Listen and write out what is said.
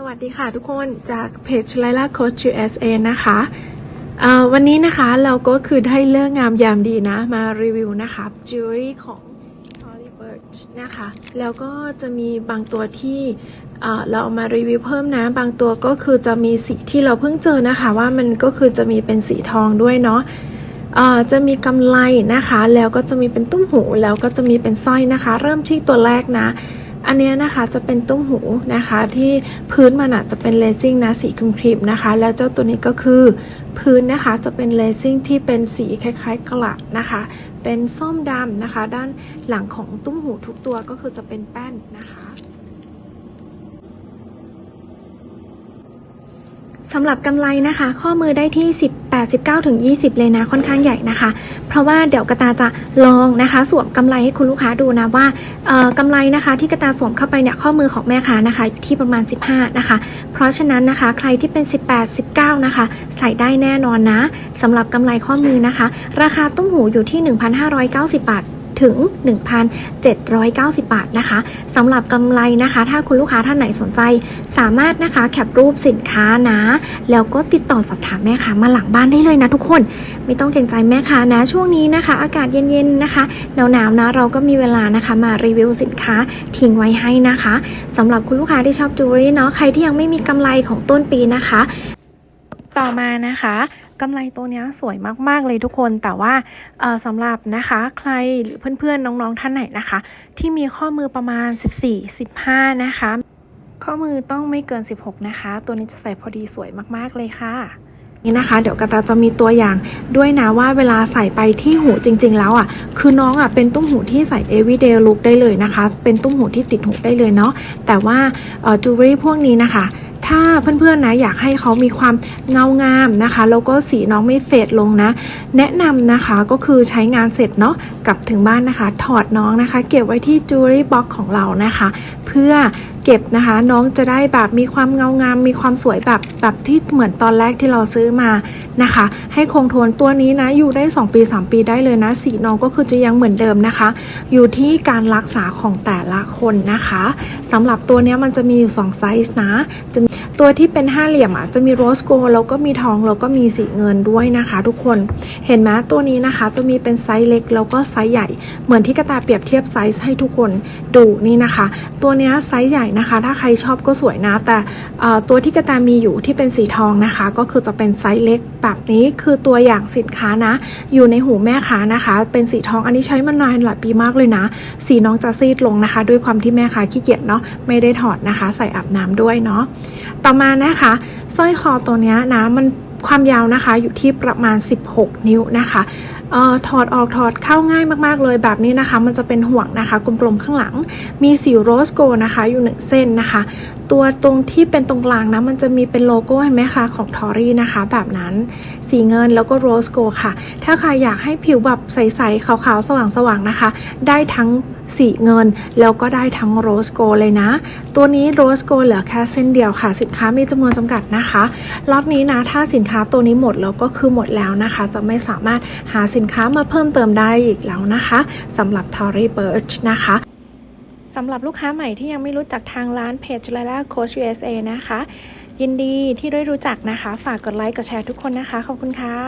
สวัสดีค่ะทุกคนจากเพจ Laila Coach USA นะคะวันนี้นะคะเราก็คือได้เลิกงามยามดีนะ มารีวิวนะคะจิวเวลรี่ของ Tory Burch นะคะ แล้วก็จะมีบางตัวที่เราเอามารีวิวเพิ่มนะ บางตัวก็คือจะมีสีที่เราเพิ่งเจอนะคะว่ามันก็คือจะมีเป็นสีทองด้วยเนาะจะมีกำไลนะคะ แล้วก็จะมีเป็นตุ้มหู แล้วก็จะมีเป็นสร้อยนะคะ เริ่มที่ตัวแรกนะ อันนี้นะคะจะเป็นตุ้มหูนะคะ ที่พื้นมันอาจจะเป็นเลซิ่งนะสีครีมๆนะคะ แล้วเจ้าตัวนี้ก็คือพื้นนะคะจะเป็นเลซิ่งที่เป็นสีคล้ายๆกระนะคะ เป็นส้มดำนะคะ ด้านหลังของตุ้มหูทุกตัวก็คือจะเป็นแป้นนะคะ สำหรับกำไรนะคะ ข้อมือได้ที่ 18 19ถึง20 เลยนะ ค่อนข้างใหญ่นะคะ เพราะว่าเดี๋ยวกระตาจะลองนะคะ สวมกำไรให้คุณลูกค้าดูนะว่าเอ่อกำไรนะคะที่กระตาสวมเข้าไปเนี่ยข้อมือของแม่ค้านะคะอยู่ที่ประมาณ 15 นะคะ เพราะฉะนั้นนะคะ ใครที่เป็น 18 19 นะคะ ใส่ได้แน่นอนนะสำหรับกำไรข้อมือนะคะ ราคาตุ้มหูอยู่ที่ 1,590 บาท ถึง 1,790 บาทนะคะสำหรับกำไรนะคะ ถ้าคุณลูกค้าท่านไหนสนใจ สามารถนะคะแคปรูปสินค้านะ แล้วก็ติดต่อสอบถามแม่ค้ามาหลังบ้านได้เลยนะทุกคน ไม่ต้องเกรงใจแม่ค้านะ ช่วงนี้นะคะ อากาศเย็นๆนะคะหนาวๆนะเราก็มีเวลานะคะมารีวิวสินค้าทิ้งไว้ให้นะคะสำหรับคุณลูกค้าที่ชอบจูเลรี่เนาะใครที่ยังไม่มีกำไรของต้นปีนะคะ ต่อมานะคะกำไรตัวนี้สวยมากๆเลยทุกคนแต่ว่าสำหรับนะคะใครหรือเพื่อนๆน้องๆท่านไหนนะคะ ที่มีข้อมือประมาณ 14-15 นะคะ ข้อมือต้องไม่เกิน 16 นะคะ ตัวนี้จะใส่พอดีสวยมากๆเลยค่ะนี่นะคะเดี๋ยวกระตาจะมีตัวอย่างด้วยนะว่าเวลาใส่ไปที่หูจริง ๆ แล้วอะ คือน้องอะเป็นตุ้มหูที่ใส่ everyday look ได้เลยนะคะ เป็นตุ้มหูที่ติดหูได้เลยเนาะแต่ว่าจูเวลรี่พวกนี้นะคะ ถ้าเพื่อนๆนะอยากให้เขามีความเงางามนะคะ แล้วก็สีน้องไม่เฟดลงนะ แนะนำนะคะก็คือใช้งานเสร็จเนาะกลับถึงบ้านนะคะ ถอดน้องนะคะ เก็บไว้ที่ jewelry box ของเรานะคะ เพื่อเก็บนะคะ น้องจะได้แบบมีความเงางาม มีความสวยแบบแบบที่เหมือนตอนแรกที่เราซื้อมานะคะ ให้คงทนตัวนี้นะอยู่ได้ 2 ปี 3 ปีได้เลยนะ สีน้องก็คือจะยังเหมือนเดิมนะคะ อยู่ที่การรักษาของแต่ละคนนะคะสำหรับตัวนี้มันจะมีอยู่ 2 ไซส์นะจะมี ตัวที่เป็นห้าเหลี่ยมอะจะมีโรสโกแล้วก็มีทองแล้วก็มีสีเงินด้วยนะคะ ทุกคนเห็นไหมตัวนี้นะคะ จะมีเป็นไซส์เล็กแล้วก็ไซส์ใหญ่ เหมือนที่กระตาเปรียบเทียบไซส์ให้ทุกคนดูนี่นะคะ ตัวนี้ไซส์ใหญ่นะคะ ถ้าใครชอบก็สวยนะ แต่ตัวที่กระตามีอยู่ที่เป็นสีทองนะคะ ก็คือจะเป็นไซส์เล็กแบบนี้คือตัวอย่างสินค้านะ อยู่ในหูแม่ค้านะคะ เป็นสีทองอันนี้ใช้มานานหลายปีมากเลยนะ สีน้องจะซีดลงนะคะ ด้วยความที่แม่ค้าขี้เกียจเนาะไม่ได้ถอดนะคะ ใส่อาบน้ำด้วยเนาะ ต่อมานะคะสร้อยคอตัวนี้นะมันความยาวนะคะอยู่ที่ประมาณ 16 นิ้วนะคะออถอดออกถอดเข้าง่ายมากๆเลยแบบนี้นะคะ มันจะเป็นห่วงนะคะกลมๆข้างหลังมีสีโรสโกนะคะอยู่หนึ่งเส้นนะคะ ตัวตรงที่เป็นตรงกลางนะมันจะมีเป็นโลโก้เห็นไหมคะของทอรี่นะคะ แบบนั้นสีเงินแล้วก็โรสโกค่ะ ถ้าใครอยากให้ผิวแบบใสๆขาวๆ สว่างๆนะคะ ได้ทั้ง สีเงิน แล้วก็ได้ทั้งโรสโกเลยนะ ตัวนี้โรสโกเหลือแค่เส้นเดียวค่ะ สินค้ามีจำนวนจำกัดนะคะรอบนี้นะถ้าสินค้าตัวนี้หมดแล้วก็คือหมดแล้วนะคะ จะไม่สามารถหาสินค้ามาเพิ่มเติมได้อีกแล้วนะคะสำหรับ Tory Burch นะคะสำหรับลูกค้าใหม่ที่ยังไม่รู้จักทางร้านเพจ l a l a Coach USA นะคะ ยินดีที่ได้รู้จักนะคะ ฝากกดไลค์กดแชร์ทุกคนนะคะ ขอบคุณค่ะ